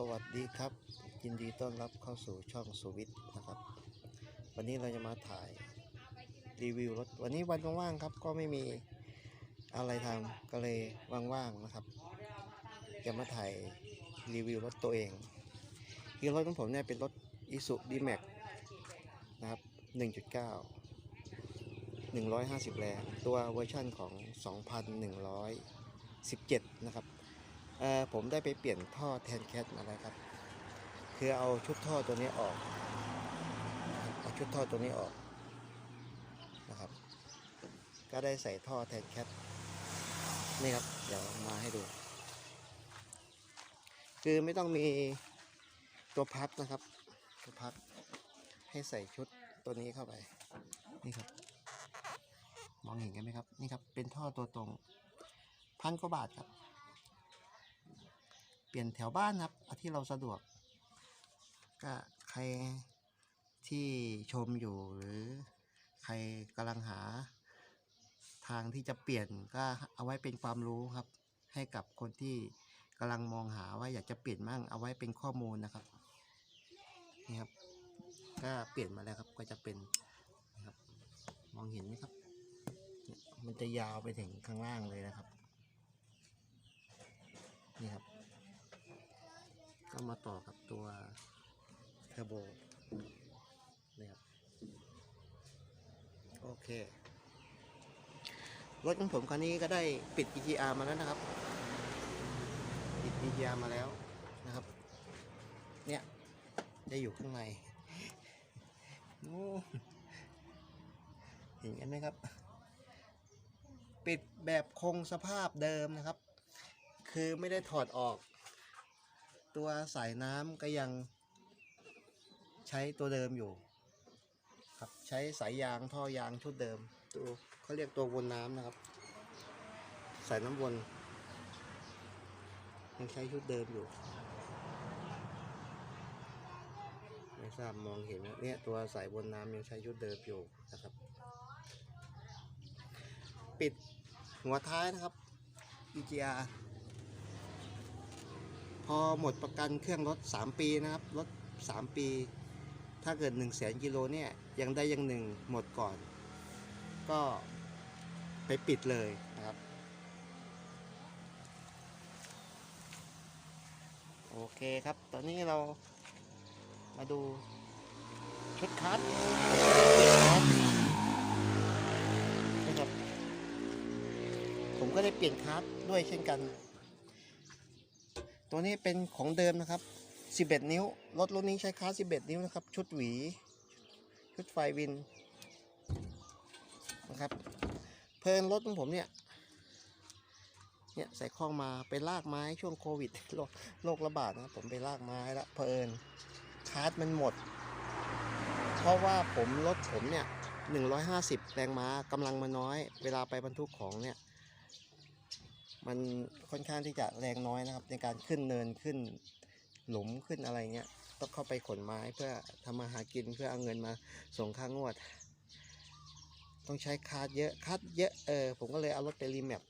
สวัสดีครับ ยินดีต้อนรับเข้าสู่ช่องสุวิทนะครับ วันนี้เราจะมาถ่ายรีวิวรถ วันนี้วันว่างๆครับ ก็ไม่มีอะไรทำก็เลยว่างๆนะครับจะมาถ่ายรีวิวรถตัวเองคือรถของผมเนี่ยเป็นรถ i s u d m a x นะครับ 1.9 150 แรง ตัวเวอร์ชั่นของ 2,117 นะครับ ผมได้ไปเปลี่ยนท่อแทนแคทมาแล้วครับ คือเอาชุดท่อตัวนี้ออกเอาชุดท่อตัวนี้ออกนะครับ ก็ได้ใส่ท่อแทนแคทนี่ครับ เดี๋ยวมาให้ดู คือไม่ต้องมีตัวพับนะครับ ตัวพับให้ใส่ชุดตัวนี้เข้าไป นี่ครับ มองเห็นกันไหมครับ นี่ครับ เป็นท่อตัวตรงพันกว่าบาทครับ ปลี่ยนแถวบ้านครับเอาที่เราสะดวก ก็ใครที่ชมอยู่หรือใครกำลังหาทางที่จะเปลี่ยนก็เอาไว้เป็นความรู้ครับ ให้กับคนที่กำลังมองหาว่าอยากจะเปลี่ยนมั่งเอาไว้เป็นข้อมูลนะครับนี่ครับ ก็เปลี่ยนมาแล้วครับก็จะเป็นนะครับมองเห็นไหมครับ มันจะยาวไปถึงข้างล่างเลยนะครับนี่ครับ ก็มาต่อกับตัวเทอร์โบนี่ครับโอเค รถของผมคันนี้ก็ได้ปิด EGR มาแล้วนะครับ ปิด EGR มาแล้วนะครับ เนี่ยจะอยู่ข้างในโอ้เห็นกันไหมครับ ปิดแบบคงสภาพเดิมนะครับ คือไม่ได้ถอดออก ตัวสายน้ำก็ยังใช้ตัวเดิมอยู่ ครับใช้สายยางท่อยางชุดเดิม ตัวเขาเรียกตัววนน้ำนะครับ สายน้ำวน ยังใช้ชุดเดิมอยู่ไม่ทราบมองเห็นไหมเนี่ยตัวสายวนน้ำยังใช้ชุดเดิมอยู่นะครับ ปิดหัวท้ายนะครับ EGR พอหมดประกันเครื่องรถ 3 ปีนะครับรถ 3 ปี ถ้าเกิด1 0 0 0 0แสนกิโลเนี่ยยังได้ยังหนึ่งหมดก่อน ก็ไปปิดเลยนะครับ โอเคครับ ตอนนี้เรามาดูชุดคัสนะครับผมก็ได้เปลี่ยนคัสด้วยเช่นกัน ตัวนี้เป็นของเดิมนะครับ 11 นิ้ว รถรุ่นนี้ใช้คา11 นิ้วนะครับ ชุดหวี ชุดไฟวินนะครับ เพลินรถของผมเนี่ย เนี่ยใส่ข้องมาไปลากไม้ช่วงโควิดโรคโรคระบาดนะผมไปลากไม้ละเพลินคาร์ดมันหมด เพราะว่าผมรถผมเนี่ย 150 แรงม้ากำลังมาน้อย เวลาไปบรรทุกของเนี่ย มันค่อนข้างที่จะแรงน้อยนะครับ ในการขึ้นเนินขึ้นหลุมขึ้นอะไรเงี้ยต้องเข้าไปขนไม้เพื่อทำมาหากินเพื่อเอาเงินมาส่งค่างวด ต้องใช้คาดเยอะคาดเยอะเออผมก็เลยเอารถไปรีแมป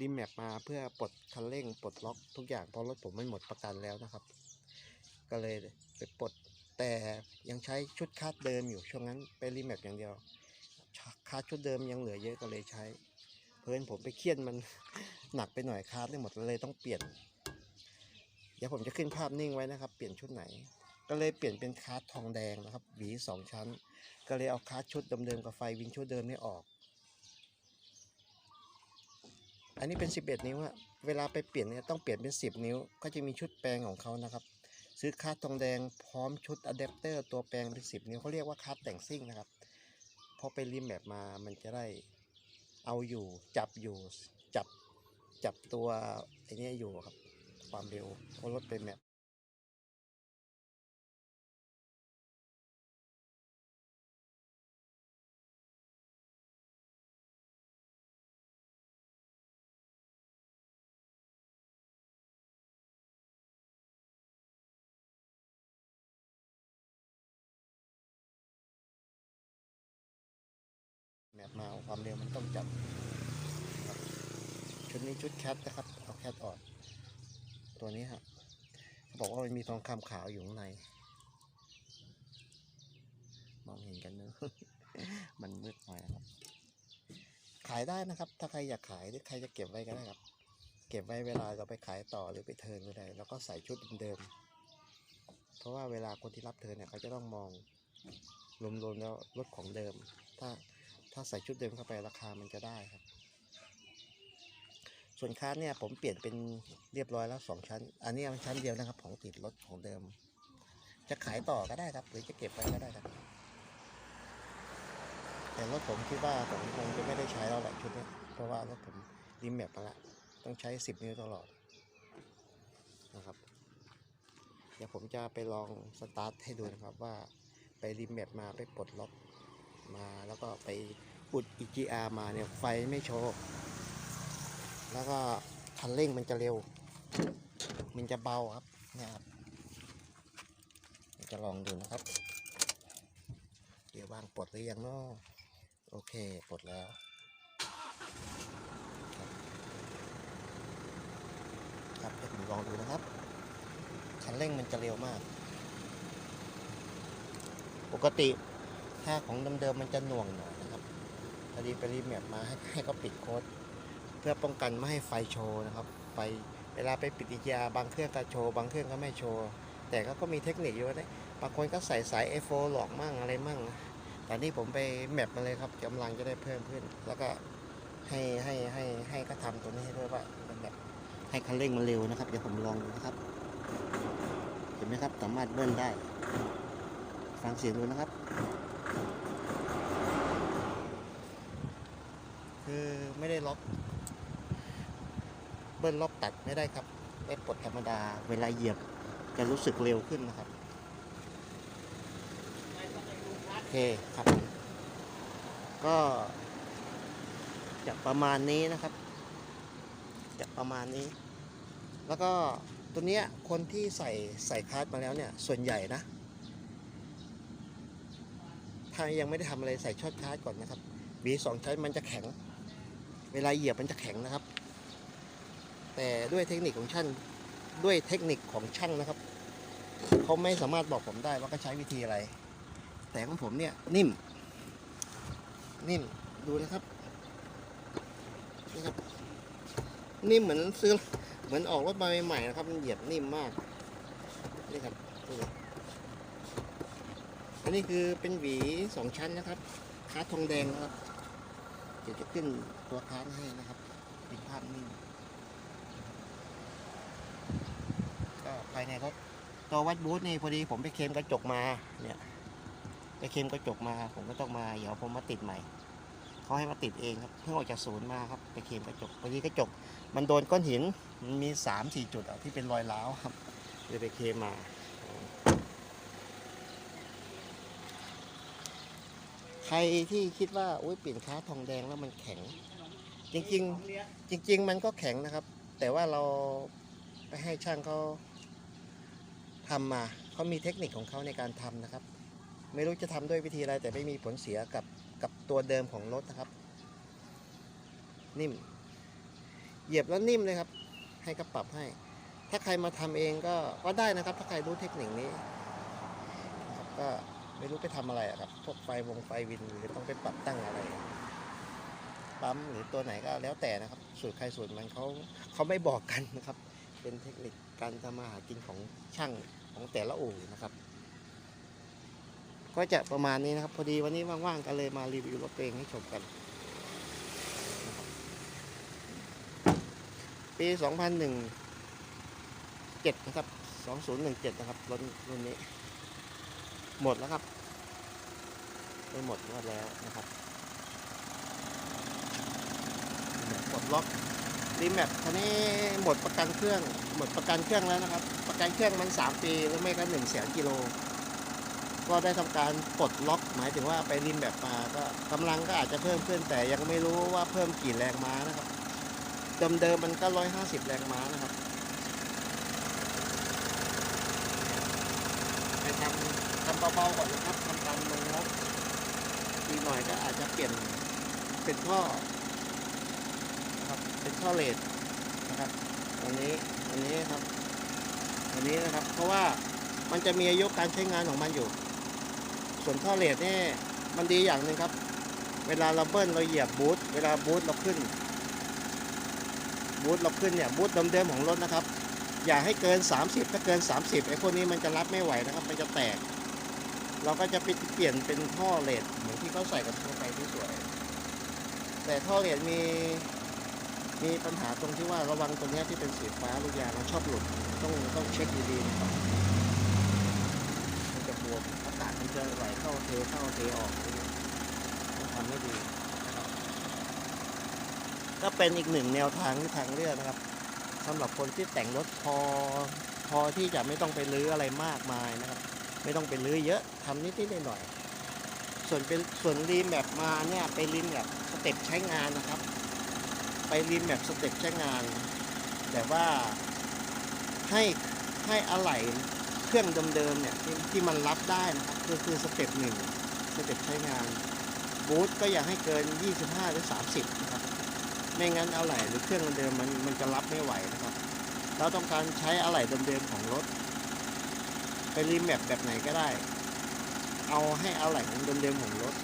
รีแมปมาเพื่อปลดคันเร่งปลดล็อกทุกอย่างเพราะรถผมมันหมดประกันแล้วนะครับ ก็เลยไปปลดแต่ยังใช้ชุดคาดเดิมอยู่ช่วงนั้นไปรีแมปอย่างเดียวคาดชุดเดิมยังเหลือเยอะก็เลยใช้ เพื่อนผมไปเครียดมันหนักไปหน่อยคาร์ดเลยหมดเลยต้องเปลี่ยน เดี๋ยวผมจะขึ้นภาพนิ่งไว้นะครับ เปลี่ยนชุดไหน ก็เลยเปลี่ยนเป็นคาร์ดทองแดงนะครับหวีสองชั้น ก็เลยเอาคาร์ดชุดเดิมๆกับไฟวินชุดเดิมนี่ออก อันนี้เป็น 11 นิ้วอะเวลาไปเปลี่ยนเนี่ยต้องเปลี่ยนเป็น 10 นิ้ว ก็จะมีชุดแปลงของเขานะครับ ซื้อคาร์ดทองแดงพร้อมชุดอะแดปเตอร์ตัวแปลงเป็น 10 นิ้วเขาเรียกว่าคาร์ดแต่งซิ่งนะครับพอไปริมแบบมามันจะได้ เอาอยู่จับอยู่จับจับตัวไอ้นี่อยู่ครับ ความเร็วเพราะรถเป็นแบบ มาความเร็วมันต้องจับชุดนี้ชุดแคทนะครับเอาแคทออกตัวนี้ฮะบอกว่ามันมีทองคำขาวอยู่ข้างใน มองเห็นกันเนอะมันมืดหน่อยนะครับ ขายได้นะครับ ถ้าใครอยากขายหรือใครจะเก็บไว้ก็ได้ครับ เก็บไว้เวลาเราไปขายต่อหรือไปเทิร์นก็ได้แล้วก็ใส่ชุดเดิมเพราะว่าเวลาคนที่รับเทิร์นเนี่ยเขาจะต้องมองรวมๆแล้วรถของเดิม ถ้า ถ้าใส่ชุดเดิมเข้าไปราคามันจะได้ครับ ส่วนคาร์เนี่ยผมเปลี่ยนเป็นเรียบร้อยแล้วสองชั้น อันนี้มันชั้นเดียวนะครับ ของติดรถของเดิม จะขายต่อก็ได้ครับ หรือจะเก็บไว้ก็ได้ครับ แต่รถผมคิดว่าผมคงจะไม่ได้ใช้แล้วแหละชุดนี้เพราะว่ารถผมริมแมปมาละต้องใช้ 10 นิ้วตลอดนะครับ เดี๋ยวผมจะไปลองสตาร์ทให้ดูนะครับว่าไปริมแมปมาไปปลดล็อก มาแล้วก็ไปอุด EGR มาเนี่ยไฟไม่โชว์ แล้วก็คันเร่งมันจะเร็ว มันจะเบาครับเนี่ยครับจะลองดูนะครับ เดี๋ยววางปลดหรือยังเนาะโอเคปลดแล้วครับครับเดี๋ยวผมลองดูนะครับ คันเร่งมันจะเร็วมาก ปกติ ถ้าของเดิมๆมันจะหน่วงหน่อยนะครับพอดีไปรีแมปมาให้ให้เขาปิดโค้ดเพื่อป้องกันไม่ให้ไฟโชว์นะครับ ไฟเวลาไปปิดอียาบางเครื่องก็โชว์บางเครื่องก็ไม่โชว์ แต่ก็ก็มีเทคนิคอยู่นะบางคนก็ใส่สาย F4 หลอกมั่งอะไรมั่งแต่นี่ผมไปแมปมาเลยครับกำลังจะได้เพิ่มขึ้น แล้วก็ให้ให้ให้ให้ก็ทำตัวนี้ให้ด้วยว่ามันแบบให้คันเร่งมันเร็วนะครับ เดี๋ยวผมลองดูนะครับ เห็นไหมครับสามารถเบิ้ลได้ ฟังเสียงดูนะครับ คือ ไม่ได้ล็อก เบิ้ลล็อกตัดไม่ได้ครับได้ปลดธรรมดาเวลาเหยียบจะรู้สึกเร็วขึ้นนะครับโอเคครับ ก็จะประมาณนี้นะครับจะประมาณนี้ แล้วก็ตัวเนี้ยคนที่ใส่ใส่คาร์ดมาแล้วเนี่ย ส่วนใหญ่นะถ้ายังไม่ได้ทำอะไรใส่ช็อตคาร์ดก่อนนะครับบีสองชั้นมันจะแข็ง เวลาเหยียบมันจะแข็งนะครับ แต่ด้วยเทคนิคของช่างด้วยเทคนิคของช่างนะครับเขาไม่สามารถบอกผมได้ว่าก็ใช้วิธีอะไร แต่ของผมเนี่ยนิ่ม นิ่มดูนะครับนี่ครับ นิ่มเหมือนซื้อเหมือนออกรถมาใหม่ๆนะครับ มันเหยียบนิ่มมากนี่ครับอันนี้คือเป็นหวีสองชั้นนะครับคาร์ททองแดงนะครับ เดี๋ยวจะขึ้นตัวค้านให้นะครับ เป็นภาพนิ่งก็ภายในรถตัววัดบูธนี่พอดีผมไปเคลมกระจกมาเนี่ยไปเคลมกระจกมาผมก็ต้องมาเดี๋ยวผมมาติดใหม่เขาให้มาติดเองครับเพิ่งออกจากศูนย์มาครับไปเคลมกระจกพอดีกระจก มันโดนก้อนหินมันมีสามสี่จุดอะที่เป็นรอยร้าวครับเลยไปเคลมมา ใค รที่คิดว่าโอ้ยเปลี่ยนค้าทองแดงแล้วมันแข็ง จริงๆ จริง ๆ มันก็แข็งนะครับ แต่ว่าเราไปให้ช่างเขาทำมาเขามีเทคนิคของเขาในการทำนะครับ ไม่รู้จะทำด้วยวิธีอะไรแต่ไม่มีผลเสียกับกับตัวเดิมของรถนะครับ นิ่ม เหยียบแล้วนิ่มเลยครับ ให้ก็ปรับให้ ถ้าใครมาทำเองก็ก็ได้นะครับ ถ้าใครรู้เทคนิคนี้นะครับก็ ไม่รู้ไปทำอะไรครับ พวกไฟวงไฟวินหรือต้องไปปรับตั้งอะไร ปั๊มหรือตัวไหนก็แล้วแต่นะครับ สูตรใครสูตรมันเขาเขาไม่บอกกันนะครับ เป็นเทคนิคการทำมาหากินของช่างของแต่ละอู่นะครับ ก็จะประมาณนี้นะครับ พอดีวันนี้ว่างๆกันเลยมารีวิวรถตัวเองให้ชมกันนะครับปี 2001 7 นะครับ 2017 นะครับรถรุ่นนี้ หมดแล้วครับ ไม่หมดหมดแล้วนะครับปลดล็อกรีแมปคันนี้หมดประกันเครื่อง หมดประกันเครื่องแล้วนะครับ ประกันเครื่องมัน 3 ปีหรือไม่ก็1แสนกิโล ก็ได้ทำการปลดล็อก หมายถึงว่าไปรีแมปมาก็กำลังก็อาจจะเพิ่มขึ้นแต่ยังไม่รู้ว่าเพิ่มกี่แรงม้านะครับ เดิมๆมันก็ 150 แรงม้านะครับไปทำ เบาๆก่อนนะครับทำตามลงงบอีกหน่อยก็อาจจะเปลี่ยนเป็นท่อนะครับเป็นท่อเลดนะครับอันนี้อันนี้ครับอันวันนี้นะครับ เพราะว่ามันจะมีอายุการใช้งานของมันอยู่ ส่วนท่อเลดนี่มันดีอย่างหนึ่งครับ เวลาเราเบิ้ลเราเหยียบบูทเวลาบูทเราขึ้น บูทเราขึ้นเนี่ยบูทเดิมๆของรถนะครับ อย่าให้เกิน 30 ถ้าเกิน 30ไอ้พวกนี้มันจะรับไม่ไหวนะครับ มันจะแตก เราก็จะไปเปลี่ยนเป็นท่อเลดเหมือนที่เขาใส่กับทั่วไปที่สวย แต่ท่อเลดมีมีปัญหาตรงที่ว่าระวังตรงนี้ที่เป็นสีฟ้าลูกยางมันชอบหลุดต้องต้องเช็คดีๆนะครับมันจะบวมอากาศมันจะไหลเข้าเทเข้าเทออกต้องทำให้ดีนะครับก็เป็นอีกหนึ่งแนวทางที่ทางเลือกนะครับสำหรับคนที่แต่งรถพอพอที่จะไม่ต้องไปรื้ออะไรมากมายนะครับ ไม่ต้องไปรื้อเยอะทำนิดๆหน่อยๆส่วนเป็นส่วนรีมแบบมาเนี่ยไปรีมแบบสเต็ปใช้งานนะครับ ไปรีมแบบสเต็ปใช้งาน แต่ว่าให้ให้อะไหล่เครื่องเดิมๆเนี่ยที่ที่มันรับได้นะครับคือคือสเต็ปหนึ่งสเต็ปใช้งานบูทก็อย่าให้เกิน 25 หรือ 30 นะครับ ไม่งั้นอะไหล่หรือเครื่องเดิมมันมันจะรับไม่ไหวนะครับ เราต้องการใช้อะไหล่เดิมๆของรถ ไปรีแมปแบบไหนก็ได้ เอาให้เอะไหล่ของเดิมๆของรถ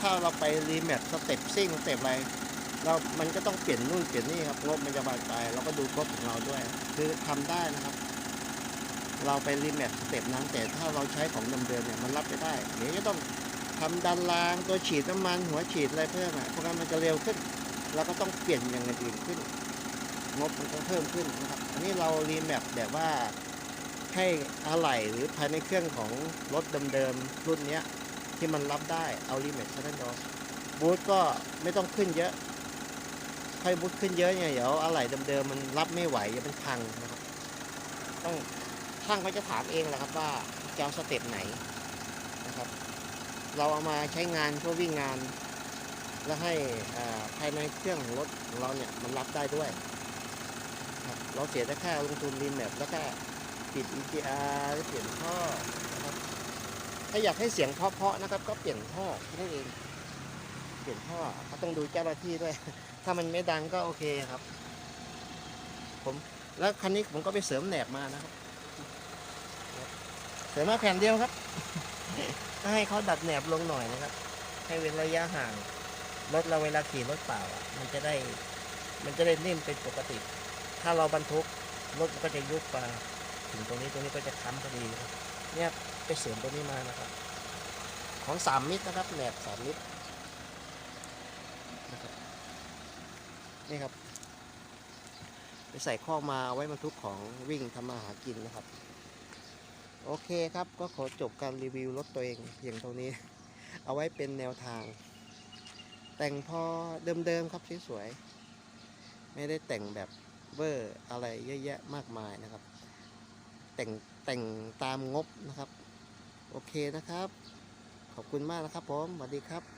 ถ้าเราไปรีแมปสเต็ปซิ่งสเต็ปอะไรเรามันก็ต้องเปลี่ยนนู่นเปลี่ยนนี่ครับงบมันจะบานปลายเราก็ดูงบของเราด้วย คือทำได้นะครับ เราไปรีแมปสเต็ปนั้นแต่ถ้าเราใช้ของเดิมๆเนี่ยมันรับไม่ได้เดี๋ยวจะต้องทำดันรางตัวฉีดน้ำมันหัวฉีดอะไรเพิ่มอะเพราะงั้นมันจะเร็วขึ้นเราก็ต้องเปลี่ยนอย่างอื่นขึ้น งบมันก็เพิ่มขึ้นนะครับ อันนี้เรารีแมปแบบว่า ให้อะไหล่หรือภายในเครื่องของรถเดิมๆรุ่นนี้ที่มันรับได้เอารีแมปชั้นดอบูทก็ไม่ต้องขึ้นเยอะถ้าบูทขึ้นเยอะเนี่ยเดี๋ยวอะไหล่เดิมๆมันรับไม่ไหวจะเป็นพังนะครับต้องช่างเขาจะถามเองแหละครับว่าจะเอาสเต็ปไหนนะครับ เราเอามาใช้งานเพื่อวิ่งงาน และให้อ่าภายในเครื่องรถของเราเนี่ยมันรับได้ด้วยครับเราเสียแต่แค่ลงทุนรีแมปแล้วก็ ปิด EGR หรือเปลี่ยนท่อนะครับถ้าอยากให้เสียงเพาะๆนะครับ ก็เปลี่ยนท่อแค่นั่นเอง เปลี่ยนท่อก็ต้องดูเจ้าหน้าที่ด้วย ถ้ามันไม่ดังก็โอเคครับ ผมแล้วคันนี้ผมก็ไปเสริมแหนบมานะครับ เสริมมาแผ่นเดียวครับก็ให้เขาดัดแหนบลงหน่อยนะครับ ให้เว้นระยะห่างรถเราเวลาขี่รถเปล่าอะ มันจะได้ มันจะได้นิ่มเป็นปกติ ถ้าเราบรรทุกรถมันก็จะยุบมา ถึงตรงนี้ตรงนี้ก็จะค้ำพอดีครับเนี่ยไปเสริมตัวนี้มานะครับ ของสามมิตรนะครับแหนบสามมิตรนะครับนี่ครับไปใส่ข้อมาเอาไว้บรรทุกของวิ่งทำมาหากินนะครับ โอเคครับก็ขอจบการรีวิวรถตัวเองเพียงเท่านี้ เอาไว้เป็นแนวทาง แต่งพอเดิมๆครับสวยๆไม่ได้แต่งแบบเวอร์อะไรเยอะแยะมากมายนะครับ แต่งแต่งตามงบนะครับ โอเคนะครับ ขอบคุณมากนะครับผมสวัสดีครับ